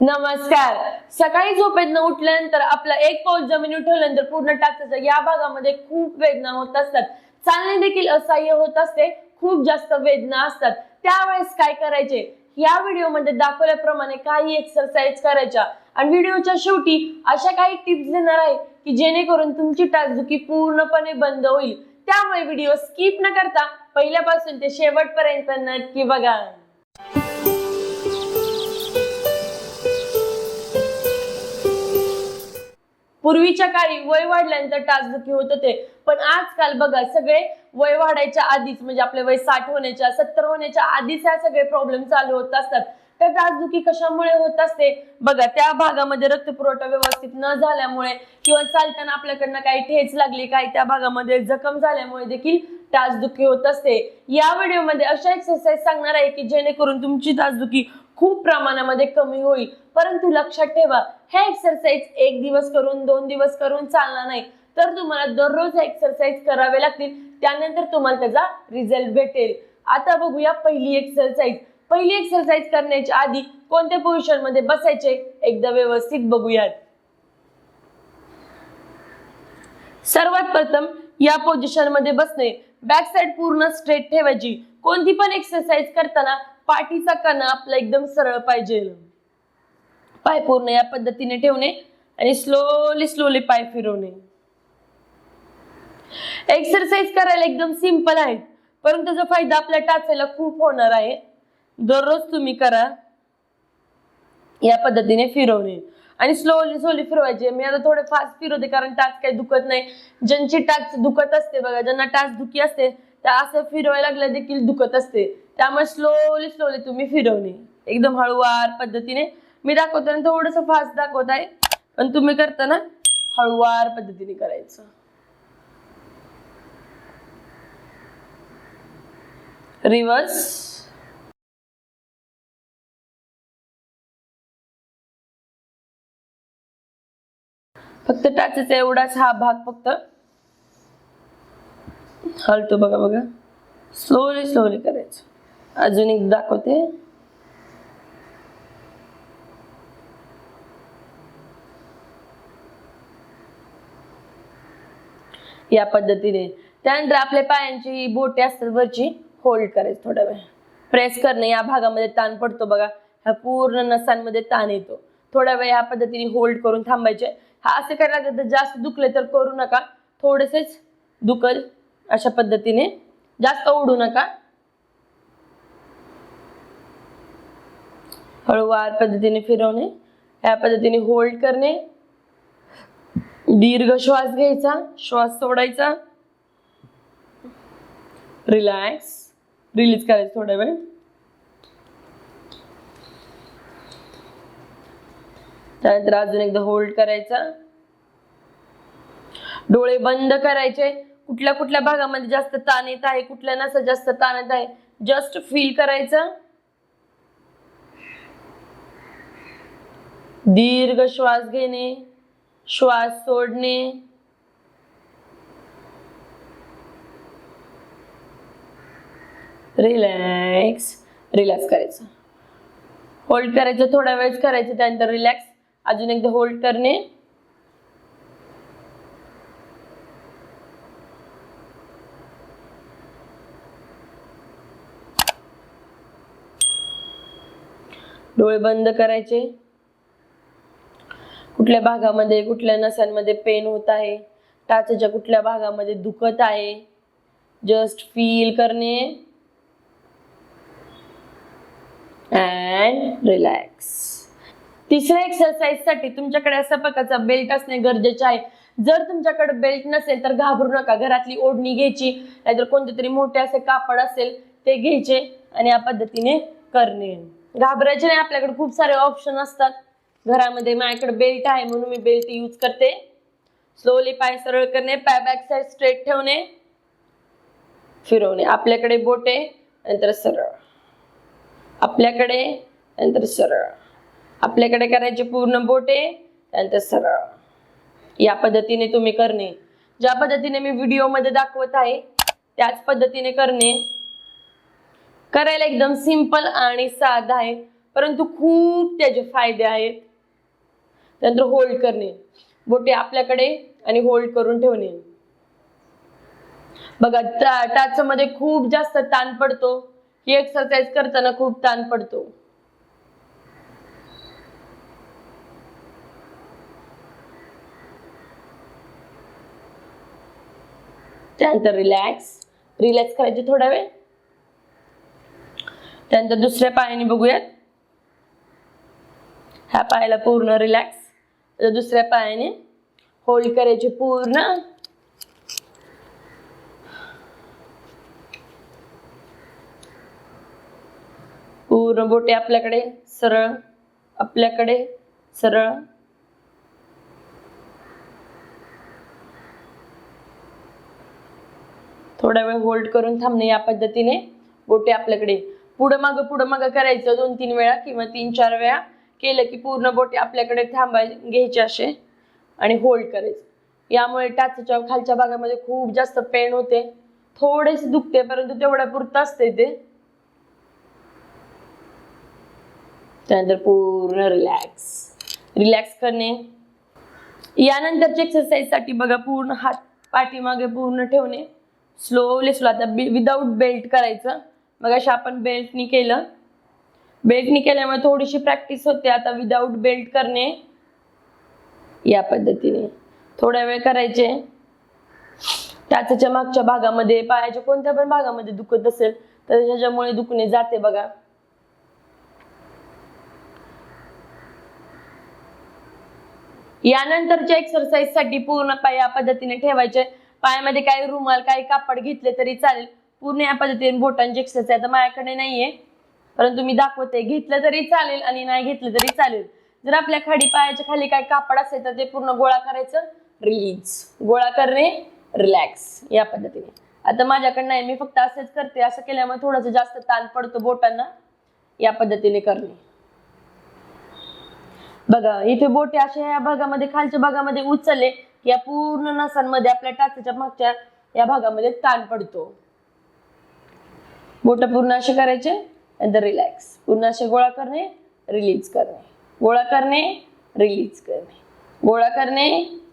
नमस्कार. सकाळी झोपेतनं उठल्यानंतर आपला एक पाऊस जमिनीवर ठेवल्यानंतर पूर्ण टाचाच्या या भागामध्ये खूप वेदना होत असतात. चालणे देखील असह्य होत असते. खूप जास्त वेदना असतात. त्यावेळेस काय करायचे? या व्हिडिओमध्ये दाखवल्याप्रमाणे काही एक्सरसाइज करायच्या. आणि व्हिडिओच्या शेवटी अशा काही टिप्स देणार आहे की जेणेकरून तुमची टाचदुखी पूर्णपणे बंद होईल. त्यामुळे व्हिडिओ स्किप न करता पहिल्यापासून ते शेवटपर्यंत नक्की बघा. पूर्वीच्या काळी वय वाढल्यानंतर टाचदुखी होत होते. पण आजकाल बघा सगळे वय वाढायच्या आधीच म्हणजे आपले वय साठ होण्याच्या सत्तर होण्याच्या आधीच ह्या सगळे प्रॉब्लेम चालू होत असतात. तर टाचदुखी कशामुळे होत असते? बघा त्या भागामध्ये रक्त पुरवठा व्यवस्थित न झाल्यामुळे किंवा चालताना आपल्याकडनं काही ठेच लागली काही त्या भागामध्ये जखम झाल्यामुळे देखील टाचदुखी होत असते. या व्हिडिओमध्ये अशा एक्सरसाइज सांगणार आहे की जेणेकरून तुमची टाचदुखी खूप प्रमाणामध्ये कमी होईल. परंतु लक्षात ठेवा हे एक्सरसाइज एक दिवस करून दोन दिवस करून चालणार नाही. तर तुम्हाला दररोज एक्सरसाइज करावे लागतील. त्यानंतर तुम्हाला त्याचा रिझल्ट भेटेल. आता बघूया पहिली एक्सरसाइज पहिली एक्सरसाइज करण्याच्या आधी कोणत्या पोझिशनमध्ये बसायचे? एकदा व्यवस्थित बघूयात. सर्वात प्रथम या पोझिशनमध्ये बसणे. बॅक साइड पूर्ण स्ट्रेट ठेवायची. कोणती पण एक्सरसाइज करताना पाठीचा कणा आपला एकदम सरळ पाहिजे. पाय पूर्ण या पद्धतीने ठेवणे आणि स्लोली स्लोली पाय फिरवणे. एक्सरसाइज करायला एकदम सिंपल आहे. परंतु त्याचा फायदा आपल्या टाचायला खूप होणार आहे दररोज तुम्ही करा या पद्धतीने फिरवणे. आणि स्लोली स्लोली फिरवायचे. मी आता थोडे फास्ट फिरवते कारण टाच काही दुखत नाही. ज्यांची टाच दुखत असते बघा ज्यांना टाच दुखी असते त्या असं फिरवायला लागलं देखील दुखत असते. त्यामुळे स्लोली स्लोली तुम्ही फिरवणे. एकदम हळूवार पद्धतीने. मी दाखवताना थोडस फास्ट दाखवत आहे. पण तुम्ही करताना हळूवार पद्धतीने करायचं. रिवर्स फक्त टाचेचा एवढाच हा भाग फक्त. हलतो बघा बघा. स्लोली स्लोली करायचं. अजून एक दाखवते. या पद्धतीने. त्यानंतर आपल्या पायांची बोटे असतात वरची होल्ड करायची थोडा वेळ. प्रेस करणे या भागामध्ये ताण पडतो बघा. ह्या पूर्ण नसांमध्ये ताण येतो. थोडा वेळ ह्या पद्धतीने होल्ड करून थांबायचे. हा असे करायला लागलं तर जास्त दुखले तर करू नका. थोडेसेच दुखल. अशा पद्धतीने जास्त ओढू नका. हळूवार पद्धतीने फिरवणे या पद्धतीने होल्ड करणे. दीर्घ श्वास घ्यायचा श्वास सोडायचा. रिलॅक्स रिलीज करायचं थोडा वेळ. त्यानंतर अजून एकदा होल्ड करायचा. डोळे बंद करायचे. कुठल्या कुठल्या भागामध्ये जास्त ताण येत आहे कुठल्या नसा जास्त ताण येत आहे जस्ट फील करायचं. दीर्घ श्वास घेणे श्वास सोडणे. रिलॅक्स रिलॅक्स करायचं. होल्ड करायचं थोडा वेळच करायचं त्यानंतर रिलॅक्स अजून एकदा होल्ड करणे. डोळे बंद करायचे. कुठल्या भागामध्ये कुठल्या नसांमध्ये पेन होत आहे? टाचाच्या कुठल्या भागामध्ये दुखत आहे? जस्ट फील करणे. अँड रिलॅक्स तिसऱ्या एक्सरसाइजसाठी तुमच्याकडे असा प्रकारचा बेल्ट असणे गरजेचे आहे. जर तुमच्याकडे बेल्ट नसेल तर घाबरू नका. घरातली ओढणी घ्यायची नाहीतर कोणते तरी मोठे असे कापड असेल ते घ्यायचे आणि या पद्धतीने करणे. घाबरायचे नाही आपल्याकडे खूप सारे ऑप्शन असतात. घरामध्ये माझ्याकडे बेल्ट आहे म्हणून मी बेल्ट यूज करते. स्लोली पाय सरळ करणे पाय बॅक साईड स्ट्रेट ठेवणे फिरवणे. आपल्याकडे बोटे नंतर सरळ. आपल्याकडे नंतर सरळ. आपल्याकडे करायचे पूर्ण बोटे नंतर सरळ. या पद्धतीने तुम्ही करणे. ज्या पद्धतीने मी व्हिडिओमध्ये दाखवत आहे त्याच पद्धतीने करणे. करायला एकदम सिंपल आणि साधा आहे. परंतु खूप त्याचे फायदे आहेत. त्यानंतर होल्ड करणे. बोटे आपल्याकडे आणि होल्ड करून ठेवणे. बघा टा- टाचमध्ये खूप जास्त ताण पडतो. ही एक्सरसाइज करताना खूप ताण पडतो. त्यानंतर रिलॅक्स रिलॅक्स करायचे थोडा वेळ. त्यानंतर दुसऱ्या पायाने बघूयात. ह्या पायाला पूर्ण रिलॅक्स दुसऱ्या पायाने होल्ड करायचे पूर्ण. पूर्ण बोटे आपल्याकडे सरळ. आपल्याकडे सरळ. थोडा वेळ होल्ड करून थांबणे या पद्धतीने बोटे आपल्याकडे पुढं मागं पुढं मागं करायचं दोन तीन वेळा किंवा तीन चार वेळा. केलं की पूर्ण बोटे आपल्याकडे थांबाय घ्यायचे असे आणि होल्ड करायचं. यामुळे टाचच्या खालच्या भागामध्ये खूप जास्त पेन होते. थोडेसे दुखते परंतु तेवढ्या पुरतं असते ते. त्यानंतर पूर्ण रिलॅक्स रिलॅक्स करणे. यानंतरच्या एक्सरसाइजसाठी बघा पूर्ण हात पाठीमागे पूर्ण ठेवणे. स्लोली स्लो आता विदाऊट बेल्ट करायचं. मग अशा आपण बेल्टनी केलं. बेल्टनी केल्यामुळे थोडीशी प्रॅक्टिस होते. आता विदाऊट बेल्ट करणे या पद्धतीने. थोड्या वेळ करायचे. त्याच्याच्या मागच्या भागामध्ये पायाच्या कोणत्या पण भागामध्ये दुखत असेल तर त्याच्यामुळे दुखणे जाते बघा. यानंतरच्या एक्सरसाइजसाठी पूर्ण पाय या पद्धतीने ठेवायचे. पायामध्ये काही रुमाल काही कापड घेतले तरी चालेल. पूर्ण या पद्धतीने बोटांची एक्सरसाइज आता माझ्याकडे नाहीये. परंतु मी दाखवते. घेतलं तरी चालेल आणि नाही घेतलं तरी चालेल. जर आपल्या खाडी पायाच्या खाली काय कापड असेल तर ते पूर्ण गोळा करायचं. रिलीज गोळा करणे रिलॅक्स या पद्धतीने. आता माझ्याकडे नाही. मी फक्त असंच करते. असं केल्यामुळे थोडंसं जास्त ताण पडतो बोटांना. या पद्धतीने करणे. बघा इथे बोटे अशा या भागामध्ये खालच्या भागामध्ये उचलले की या पूर्ण नसांमध्ये आपल्या टाचेच्या मागच्या या भागामध्ये ताण पडतो. बोट पूर्ण असे करायचे नंतर रिलॅक्स पूर्ण असे गोळा करणे रिलीज करणे. गोळा करणे रिलीज करणे. गोळा करणे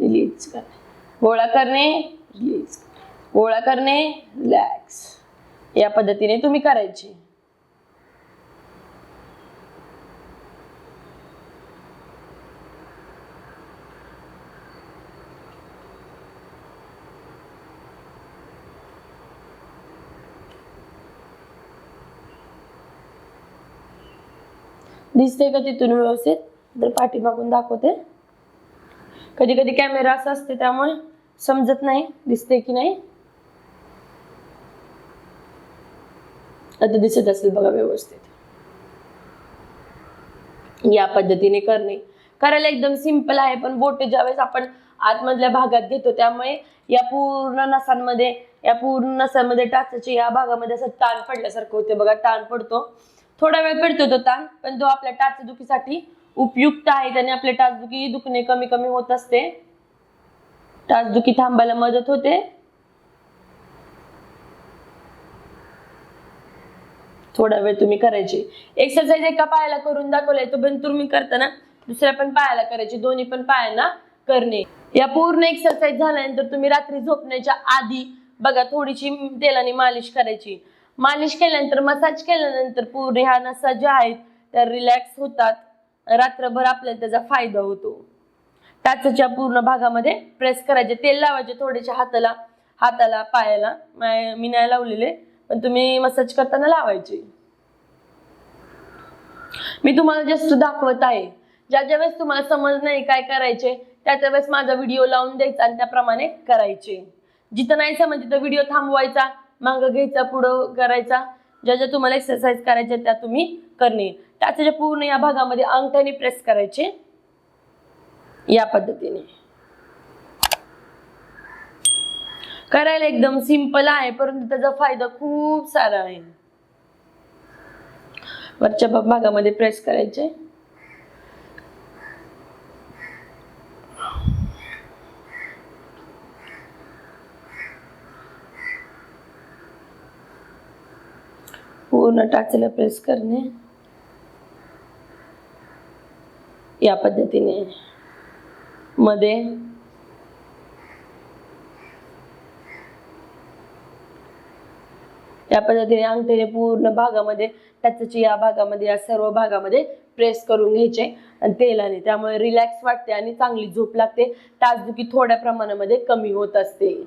रिलीज करणे. गोळा करणे रिलीज करणे. गोळा करणे रिलॅक्स या पद्धतीने तुम्ही करायचे. दिसते का तिथून व्यवस्थित? तर पाठीमागून दाखवते. कधी कधी कॅमेरा असा असते त्यामुळे समजत नाही दिसते की नाही. आता दिसत असेल बघा व्यवस्थित. या पद्धतीने करणे. करायला एकदम सिंपल आहे पण बोटे ज्यावेळेस आपण आतमधल्या भागात घेतो त्यामुळे या पूर्ण नसांमध्ये या पूर्ण नसांमध्ये टाचाच्या या भागामध्ये असं ताण पडल्यासारखं होते बघा ताण पडतो. थोडा वेळ पडतो तो ताण पण तो आपल्या टाचदुखीसाठी उपयुक्त आहे. त्याने आपले टाचदुखी दुखणे कमी कमी होत असते. टाचदुखी थांबायला मदत होते. थोडा वेळ तुम्ही करायची. एक्सरसाइज एका पायाला करून दाखवलाय तो पण तुम्ही करताना दुसऱ्या पण पायाला करायची दोन्ही पण पायांना करणे. या पूर्ण एक्सरसाइज झाल्यानंतर तुम्ही रात्री झोपण्याच्या आधी बघा थोडीशी तेलाने मालिश करायची. मालिश केल्यानंतर मसाज केल्यानंतर पूर्ण ह्या नसा ज्या आहेत त्या रिलॅक्स होतात. रात्रभर आपल्याला त्याचा फायदा होतो. टाचच्या पूर्ण भागामध्ये प्रेस करायचे. तेल लावायचे थोडेसे हाताला हाताला पायाला. मी नाही लावलेले पण तुम्ही मसाज करताना लावायचे. मी तुम्हाला जस्ट दाखवत आहे. ज्या ज्या वेळेस तुम्हाला समज नाही काय करायचे त्या त्या वेळेस माझा व्हिडिओ लावून द्यायचा आणि त्याप्रमाणे करायचे. जिथं नाही समज तिथं व्हिडिओ थांबवायचा मागं घ्यायचा पुढं करायचा. ज्या ज्या तुम्हाला एक्सरसाइज करायच्या त्या तुम्ही करणे. त्याच्या पूर्ण या भागामध्ये अंगठ्याने प्रेस करायचे. या पद्धतीने. करायला एकदम सिंपल आहे परंतु त्याचा फायदा खूप सारा आहे. वरच्या भागामध्ये प्रेस करायचे. पूर्ण टाचेला प्रेस करणे. या पद्धतीने. मध्ये. या पद्धतीने अंगठेने पूर्ण भागामध्ये त्याच्याची या भागामध्ये या सर्व भागामध्ये प्रेस करून घ्यायचे. आणि तेलाने त्यामुळे रिलॅक्स वाटते आणि चांगली झोप लागते. तासदुखी थोड्या प्रमाणामध्ये कमी होत असते.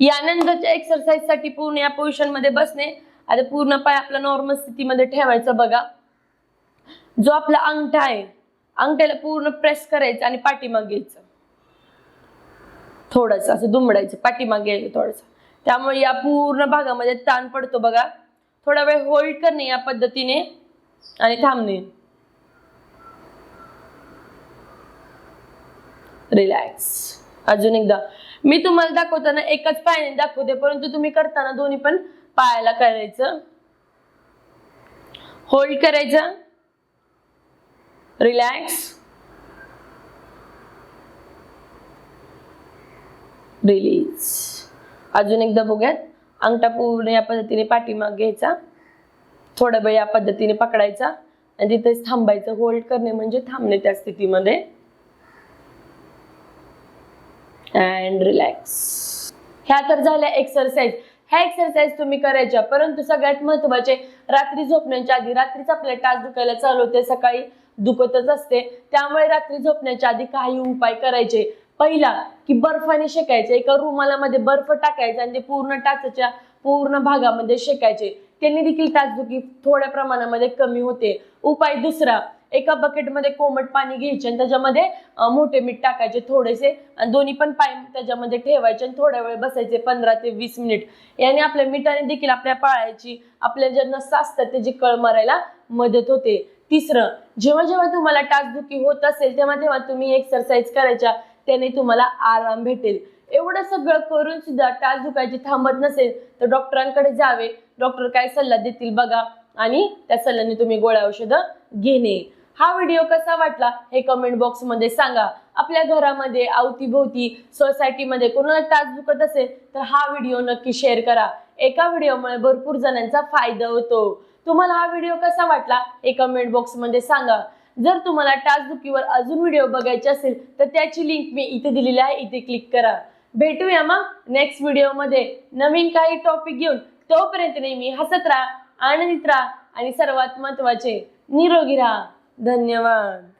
यानंतरच्या एक्सरसाइजसाठी पूर्ण या पोझिशनमध्ये बसणे. आता पूर्ण पाय आपला नॉर्मल स्थितीमध्ये ठेवायचा बघा. जो आपला अंगठा आहे अंगठ्याला पूर्ण प्रेस करायचं आणि पाठीमाग घ्यायचं थोडस असं दुमडायचं पाठीमागे यायचं थोडस. त्यामुळे या पूर्ण भागामध्ये ताण पडतो बघा. थोडा वेळ होल्ड करणे या पद्धतीने आणि थांबणे. रिलॅक्स अजून एकदा. मी तुम्हाला दाखवताना एकच पायाने दाखवते परंतु तुम्ही करताना दोन्ही पण पायाला करायचं. होल्ड करायचं. रिलॅक्स रिलीज अजून एकदा बघूयात. अंगठा पूर्ण या पद्धतीने पाठीमाग घ्यायचा. थोडा वेळ या पद्धतीने पकडायचा. आणि तिथेच थांबायचं. होल्ड करणे म्हणजे थांबणे त्या स्थितीमध्ये. अँड रिलॅक्स ह्या तर झाल्या एक्सरसाइज ह्या एक्सरसाइज तुम्ही करायच्या. परंतु सगळ्यात महत्त्वाचे रात्री झोपण्याच्या आधी रात्रीच आपल्या टाच दुखायला चालू होते सकाळी दुखतच असते. त्यामुळे रात्री झोपण्याच्या आधी काही उपाय करायचे. पहिला की बर्फाने शेकायचे. एका रुमाला मध्ये बर्फ टाकायचा आणि ते पूर्ण टाचाच्या पूर्ण भागामध्ये शेकायचे. त्यांनी देखील टाचदुखी थोड्या प्रमाणामध्ये कमी होते. उपाय दुसरा एका बकेटमध्ये कोमट पाणी घ्यायचे आणि त्याच्यामध्ये मोठे मीठ टाकायचे थोडेसे. आणि दोन्ही पण पाय त्याच्यामध्ये ठेवायचे आणि थोड्या वेळ बसायचे पंधरा ते वीस मिनिट याने आपल्या मिठाने देखील आपल्या पाळायची आपल्या ज्या नसा असतात त्याची कळ मारायला मदत होते. तिसरं जेव्हा जेव्हा तुम्हाला टाचदुखी होत असेल तेव्हा तेव्हा तुम्ही एक्सरसाइज करायच्या. त्याने तुम्हाला आराम भेटेल. एवढं सगळं करून सुद्धा टाच दुखायची थांबत नसेल तर डॉक्टरांकडे जावे. डॉक्टर काय सल्ला देतील बघा. आणि त्या सल्ल्याने तुम्ही गोळ्या औषधं घेणे. हा व्हिडिओ कसा वाटला हे कमेंट बॉक्समध्ये सांगा. आपल्या घरामध्ये अवतीभोवती सोसायटीमध्ये कोणाला टाच दुखत असेल तर हा व्हिडिओ नक्की शेअर करा. एका व्हिडिओमुळे भरपूर जणांचा फायदा होतो. तुम्हाला हा व्हिडिओ कसा वाटला हे कमेंट बॉक्समध्ये सांगा. जर तुम्हाला टाचदुखीवर अजून व्हिडिओ बघायचे असेल तर त्याची लिंक मी इथे दिलेली आहे. इथे क्लिक करा. भेटूया मग नेक्स्ट व्हिडिओमध्ये नवीन काही टॉपिक घेऊन तोपर्यंत नेहमी हसत राहा आनंदित राहा आणि सर्वात महत्त्वाचे निरोगी राहा. धन्यवाद.